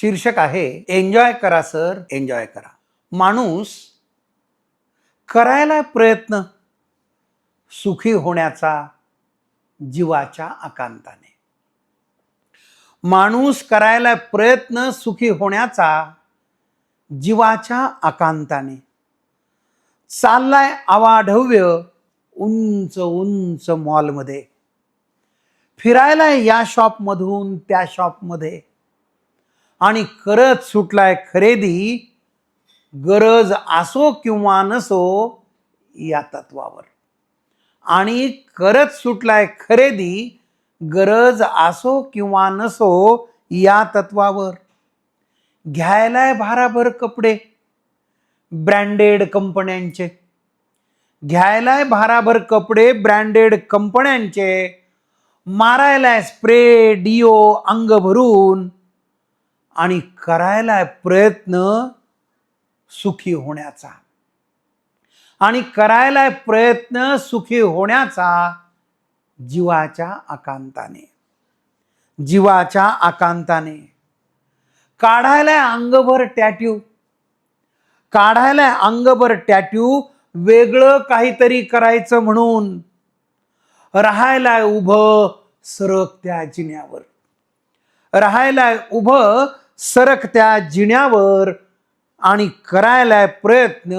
शीर्षक आहे एन्जॉय करा सर. एन्जॉय करा. माणूस करायला प्रयत्न सुखी होण्याचा जीवाच्या आकांताने. माणूस करायला प्रयत्न सुखी होण्याचा जीवाच्या आकांताने. चाललाय आवाढव्य उंच उंच मॉलमध्ये फिरायला या शॉपमधून त्या शॉपमध्ये आणि करत सुटलाय खरेदी गरज असो किंवा नसो या तत्वावर. आणि करत सुटलाय खरेदी गरज असो किंवा नसो या तत्वावर. घ्यायलाय भाराभर कपडे ब्रँडेड कंपन्यांचे. घ्यायलाय भाराभर कपडे ब्रँडेड कंपन्यांचे. मारायलाय स्प्रे डिओ अंग भरून. आणि करायला प्रयत्न सुखी होण्याचा. आणि करायला प्रयत्न सुखी होण्याचा जीवाच्या आकांताने. जीवाच्या आकांताने. काढायलाय अंगभर टॅट्यू काढायलाय अंगभर टॅट्यू वेगळं काहीतरी करायचं म्हणून. राहायलाय उभं सरकत्या जिन्यावर. राहायलाय उभं सरकत्या जिन्यावर आणि करायलाय प्रयत्न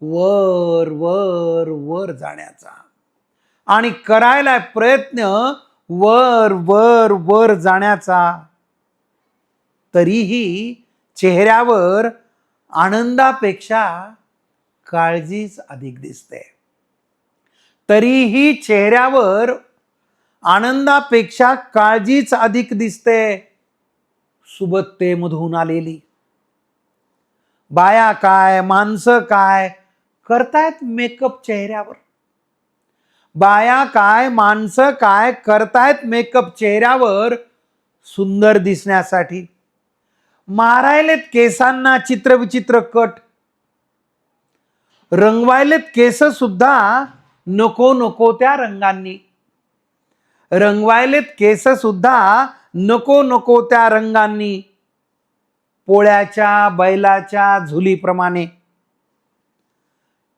वर वर वर जाण्याचा. आणि करायलाय प्रयत्न वर वर वर जाण्याचा. तरीही चेहऱ्यावर आनंदापेक्षा काळजीच अधिक दिसते. तरीही चेहऱ्यावर आनंदापेक्षा काळजीच अधिक दिसते. सुबत्तेमधून आलेली. बाया काय माणसं काय करतायत मेकअप चेहऱ्यावर. बाया काय माणसं काय करतायत मेकअप चेहऱ्यावर सुंदर दिसण्यासाठी. मारायलेत केसांना चित्रविचित्र कट. रंगवायलेत केस सुद्धा नको नको त्या रंगांनी. रंगवायलेत केस सुद्धा नको नको त्या रंगांनी पोळ्याच्या बैलाच्या झुलीप्रमाणे.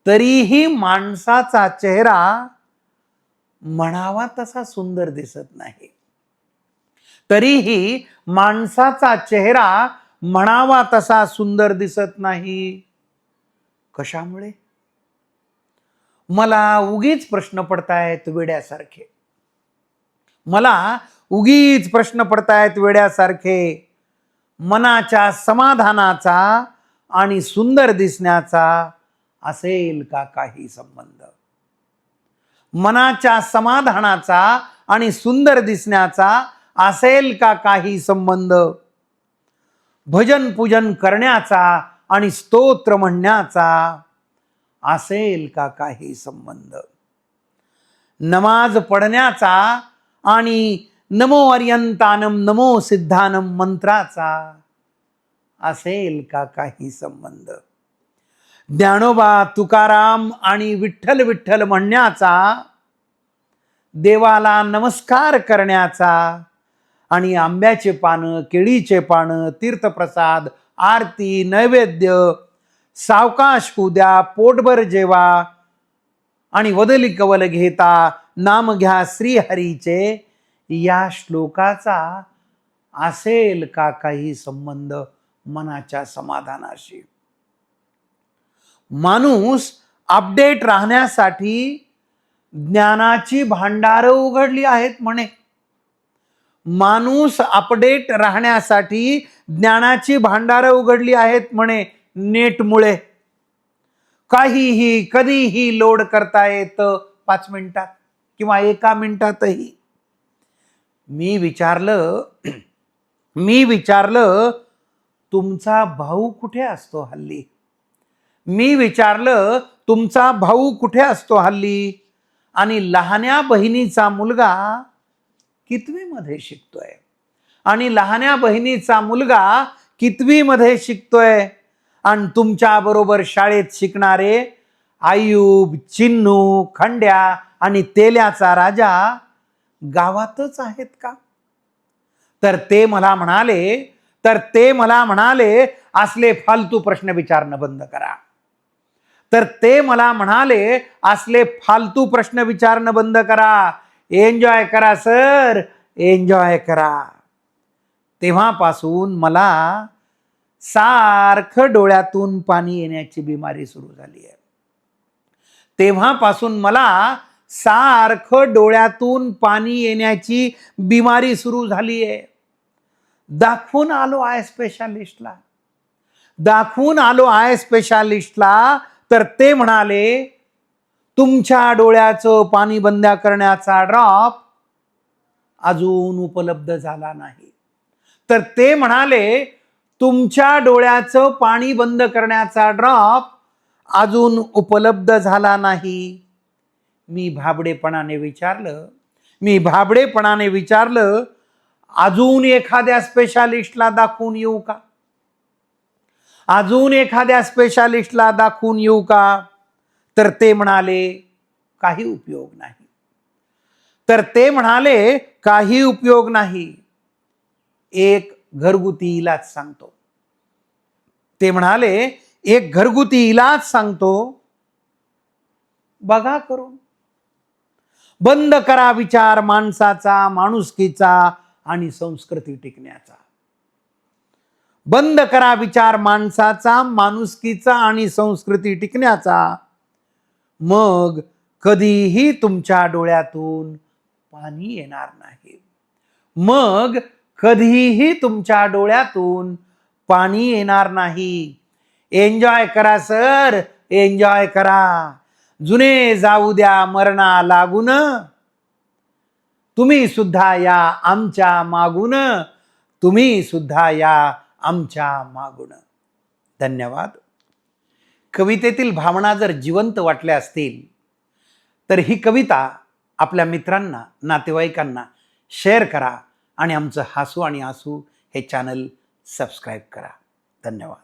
तरीही माणसाचा चेहरा म्हणावा तसा सुंदर दिसत नाही. तरीही माणसाचा चेहरा म्हणावा तसा सुंदर दिसत नाही. कशामुळे? मला उगीच प्रश्न पडतायत वेड्यासारखे. मला उगीच प्रश्न पडतायत वेड्यासारखे. मनाच्या समाधानाचा आणि सुंदर दिसण्याचा असेल का काही संबंध? मनाच्या समाधानाचा आणि सुंदर दिसण्याचा असेल का काही संबंध? भजन पूजन करण्याचा आणि स्तोत्र म्हणण्याचा असेल का काही संबंध? नमाज पढण्याचा आणि नमो अर्यंतानम नमो सिद्धानम मंत्राचा असेल का काही संबंध? ज्ञानोबा तुकाराम आणि विठ्ठल विठ्ठल म्हणण्याचा देवाला नमस्कार करण्याचा आणि आंब्याचे पानं केळीचे पानं तीर्थप्रसाद आरती नैवेद्य सावकाश उद्या पोटभर जेवा आणि वदली कवल घेता नाम घ्या श्रीहरीचे या श्लोकाचा असेल का काही संबंध मनाच्या समाधानाशी? माणूस अपडेट राहण्यासाठी ज्ञानाची भांडारं उघडली आहेत म्हणे. माणूस अपडेट राहण्यासाठी ज्ञानाची भांडारं उघडली आहेत म्हणे नेटमुळे. काहीही कधीही लोड करता येतं पाच मिनिटात किंवा एका मिनिटातही. मी विचारलं मी विचारलं तुमचा भाऊ कुठे असतो हल्ली? मी विचारलं तुमचा भाऊ कुठे असतो हल्ली? आणि लहान्या बहिणीचा मुलगा कितवीमध्ये शिकतोय? आणि लहान्या बहिणीचा मुलगा कितवीमध्ये शिकतोय? आणि तुमच्याबरोबर शाळेत शिकणारे आयुब चिन्नू खंड्या आणि तेल्याचा राजा गावातच आहेत का? तर ते मला म्हणाले तर ते मला म्हणाले असले फालतू प्रश्न विचारणं बंद करा. तर ते मला म्हणाले असले फालतू प्रश्न विचारणं बंद करा. एन्जॉय करा सर एन्जॉय करा. तेव्हापासून मला सारखं डोळ्यातून पाणी येण्याची बिमारी सुरू झाली आहे. तेव्हापासून मला सारखं डोळ्यातून पाणी येण्याची बिमारी सुरू झाली आहे दाखवून आलो आय स्पेशालिस्टला. दाखवून आलो आय स्पेशालिस्टला तर ते म्हणाले तुमच्या डोळ्याचं पाणी बंद करण्याचा ड्रॉप अजून उपलब्ध झाला नाही. तर ते म्हणाले तुमच्या डोळ्याचं पाणी बंद करण्याचा ड्रॉप अजून उपलब्ध झाला नाही. मी भाबडेपणाने विचारलं मी भाबडेपणाने विचारलं अजून एखाद्या स्पेशालिस्टला दाखवून येऊ का? अजून एखाद्या स्पेशालिस्टला दाखवून येऊ का? तर ते म्हणाले काही उपयोग नाही. तर ते म्हणाले काही उपयोग नाही. एक घरगुती इलाज सांगतो. ते म्हणाले एक घरगुती इलाज सांगतो. बघा करून. बंद करा विचार माणसाचा माणुसकीचा आणि संस्कृती टिकण्याचा. बंद करा विचार माणसाचा माणुसकीचा आणि संस्कृती टिकण्याचा. मग कधीही तुमच्या डोळ्यातून पाणी येणार नाही. मग कधीही तुमच्या डोळ्यातून पाणी येणार नाही. एन्जॉय करा सर एन्जॉय करा. जुने जाऊ द्या मरणा लागून. तुम्ही सुद्धा या आमच्या मागून. तुम्ही सुद्धा या आमच्या मागून. धन्यवाद. कवितेतील भावना जर जिवंत वाटल्या असतील तर ही कविता आपल्या मित्रांना नातेवाईकांना शेअर करा आणि आमचं हासू आणि आसू हे चॅनल सबस्क्राईब करा. धन्यवाद.